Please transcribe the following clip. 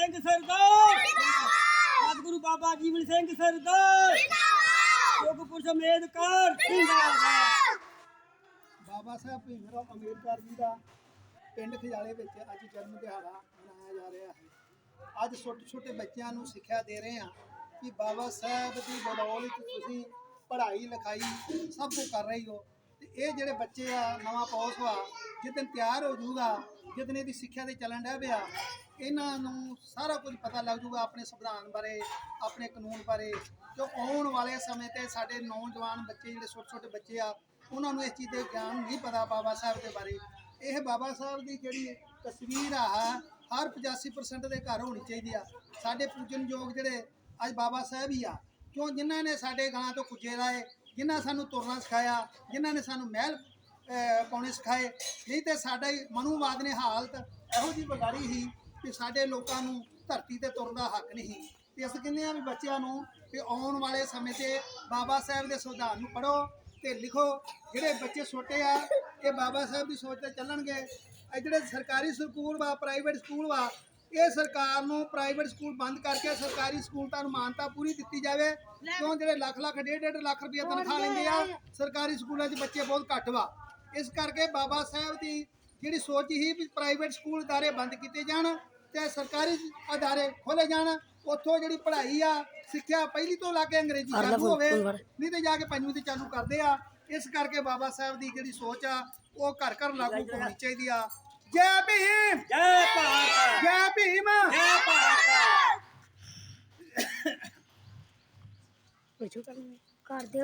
ਸਿੰਘ ਸਰਦਾਰ। ਸਤਿਗੁਰੂ ਬਾਬਾ ਜੀਵਨ ਸਿੰਘ ਸਰਦਾਰ। ਯੋਗ ਪੁਰਸ਼ ਅੰਬੇਦਕਰ ਜਿੰਦਾਬਾਦ! ਬਾਬਾ ਸਾਹਿਬ ਭੀਮਰਾਓ ਅੰਬੇਦਕਰ ਜੀ ਦਾ ਪਿੰਡ ਖਜਾਲੇ ਵਿੱਚ ਅੱਜ ਜਨਮ ਦਿਹਾੜਾ ਮਨਾਇਆ ਜਾ ਰਿਹਾ ਹੈ। ਅੱਜ ਛੋਟੇ ਛੋਟੇ ਬੱਚਿਆਂ ਨੂੰ ਸਿੱਖਿਆ ਦੇ ਰਹੇ ਹਾਂ ਕਿ ਬਾਬਾ ਸਾਹਿਬ ਦੀ ਬਦੌਲਤ ਤੁਸੀਂ ਪੜ੍ਹਾਈ ਲਿਖਾਈ ਸਭ ਕੁਝ ਕਰ ਰਹੀ ਹੋ ਤੇ ਇਹ ਜਿਹੜੇ ਬੱਚੇ ਆ ਨਵਾਂ ਪੌਸ ਵਾ ਜਿੱਦਨ ਤਿਆਰ ਹੋ ਜਾਊਗਾ ਜਿੱਦਨ ਇਹਦੀ ਸਿੱਖਿਆ ਤੇ ਚੱਲਣ ਡਿਆ ਪਿਆ, ਇਹਨਾਂ ਨੂੰ ਸਾਰਾ ਕੁਝ ਪਤਾ ਲੱਗ ਜਾਊਗਾ ਆਪਣੇ ਸੰਵਿਧਾਨ ਬਾਰੇ, ਆਪਣੇ ਕਾਨੂੰਨ ਬਾਰੇ। ਜੋ ਆਉਣ ਵਾਲੇ ਸਮੇਂ ਤੇ ਸਾਡੇ ਨੌਜਵਾਨ ਬੱਚੇ, ਜਿਹੜੇ ਛੋਟੇ ਛੋਟੇ ਬੱਚੇ ਆ, ਉਹਨਾਂ ਨੂੰ ਇਸ ਚੀਜ਼ ਦੇ ਗਿਆਨ ਨਹੀਂ ਪਤਾ ਬਾਬਾ ਸਾਹਿਬ ਦੇ ਬਾਰੇ। ਇਹ ਬਾਬਾ ਸਾਹਿਬ ਦੀ ਜਿਹੜੀ ਤਸਵੀਰ ਆ, ਹਰ 85% ਦੇ ਘਰ ਹੋਣੀ ਚਾਹੀਦੀ ਆ। ਸਾਡੇ ਪੂਜਨਯੋਗ ਜਿਹੜੇ ਅੱਜ ਬਾਬਾ ਸਾਹਿਬ ਹੀ ਆ, ਕਿਉਂ ਜਿਨ੍ਹਾਂ ਨੇ ਸਾਡੇ ਗਲਾਂ ਤੋਂ ਕੁਝੇ ਲਾਏ ਜਿਨ੍ਹਾਂ ਸਾਨੂੰ ਤੁਰਨਾ ਸਿਖਾਇਆ, ਜਿਨ੍ਹਾਂ ਨੇ ਸਾਨੂੰ ਮਹਿਲ ਪਾਉਣੇ ਸਿਖਾਏ। ਨਹੀਂ ਤੇ ਸਾਡਾ ਹੀ ਮਨੂਵਾਦ ਨੇ ਹਾਲਤ ਇਹੋ ਜੀ ਵਿਗਾੜੀ ਸੀ ਕਿ ਸਾਡੇ ਲੋਕਾਂ ਨੂੰ ਧਰਤੀ ਤੇ ਤੁਰਨ ਦਾ ਹੱਕ ਨਹੀਂ ਤੇ ਅਸੀਂ ਕਹਿੰਦੇ ਆ ਵੀ ਬੱਚਿਆਂ ਨੂੰ ਕਿ ਆਉਣ ਵਾਲੇ ਸਮੇਂ ਤੇ ਬਾਬਾ ਸਾਹਿਬ ਦੇ ਸੰਵਿਧਾਨ ਨੂੰ ਪੜ੍ਹੋ ਤੇ ਲਿਖੋ। ਜਿਹੜੇ ਬੱਚੇ ਛੋਟੇ ਆ, ਇਹ ਬਾਬਾ ਸਾਹਿਬ ਦੀ ਸੋਚ ਤੇ ਚੱਲਣਗੇ। ਇਹ ਜਿਹੜੇ ਸਰਕਾਰੀ ਸਕੂਲ ਵਾ, ਪ੍ਰਾਈਵੇਟ ਸਕੂਲ ਵਾ, ਇਹ ਸਰਕਾਰ ਨੂੰ ਪ੍ਰਾਈਵੇਟ ਸਕੂਲ ਬੰਦ ਕਰਕੇ ਸਰਕਾਰੀ ਸਕੂਲਾਂ ਨੂੰ ਮਾਨਤਾ ਪੂਰੀ ਦਿੱਤੀ ਜਾਵੇ। ਕਿਉਂ? ਜਿਹੜੇ ਲੱਖ ਲੱਖ, ਡੇਢ ਡੇਢ ਲੱਖ ਰੁਪਏ ਤਨਖਾਹ ਲੈਂਦੇ ਆ, ਸਰਕਾਰੀ ਸਕੂਲਾਂ 'ਚ ਬੱਚੇ ਬਹੁਤ ਘੱਟ ਵਾ। ਇਸ ਕਰਕੇ ਬਾਬਾ ਸਾਹਿਬ ਦੀ ਜਿਹੜੀ ਸੋਚ ਸੀ ਵੀ ਪ੍ਰਾਈਵੇਟ ਸਕੂਲ ਅਦਾਰੇ ਬੰਦ ਕੀਤੇ ਜਾਣ ਤੇ ਸਰਕਾਰੀ ਅਦਾਰੇ ਖੋਲੇ ਜਾਣ ਉੱਥੋਂ ਜਿਹੜੀ ਪੜ੍ਹਾਈ ਆ ਸਿੱਖਿਆ ਪਹਿਲੀ ਤੋਂ ਲਾ ਕੇ ਅੰਗਰੇਜ਼ੀ ਚਾਲੂ ਹੋਵੇ ਨਹੀਂ ਤੇ ਜਾ ਕੇ ਪੰਜਵੀਂ ਤੇ ਚਾਲੂ ਕਰਦੇ ਆ। ਇਸ ਕਰਕੇ ਬਾਬਾ ਸਾਹਿਬ ਦੀ ਜਿਹੜੀ ਸੋਚ ਆ ਉਹ ਘਰ ਘਰ ਲਾਗੂ ਹੋਣੀ ਚਾਹੀਦੀ ਆ। ਜੈ ਭੀਮ! ਜੈ ਭਾਰਤ। ਜੈ ਭੀਮ! ਜੈ ਭਾਰਤ। ਪੁੱਛੋ ਕਰ ਦੇ